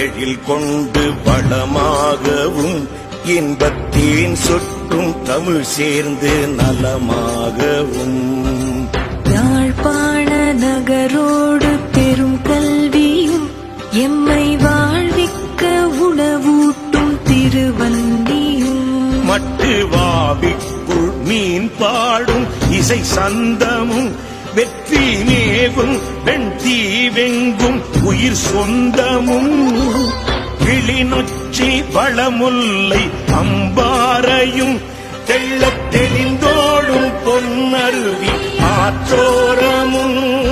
எழில் கொண்டு வளமாகவும் இன்பத்தேன் சொட்டும் தமிழ் சேர்ந்து நலமாகவும். யாழ்ப்பாண நகரோடு பெரும் கல்வியும் எம்மை வாழ்விக்க உணவூட்டும் திருவந்தியும் மட்டு வாவிக்குள் மீன் பாடும் இசை சந்தமும் வெற்றி நேவும் வெண்தீ வெங்கும் உயிர் சொந்தமும். கிளிநொச்சி வளமுல்லை அம்பாரையும் தெள்ளத் தெளிந்தோடும் பொன்னருவி ஆற்றோரமும்.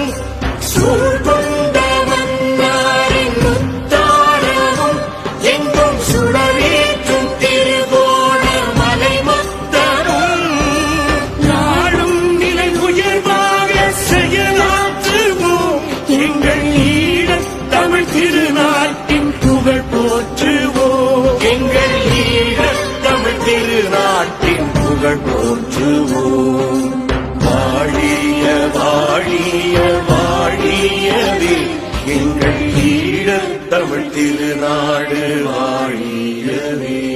புகழ் போற்றுவோம். வாழிய வாழிய வாழியவே எங்கள் ஈழத் தமிழ் திருநாடு வாழியவே.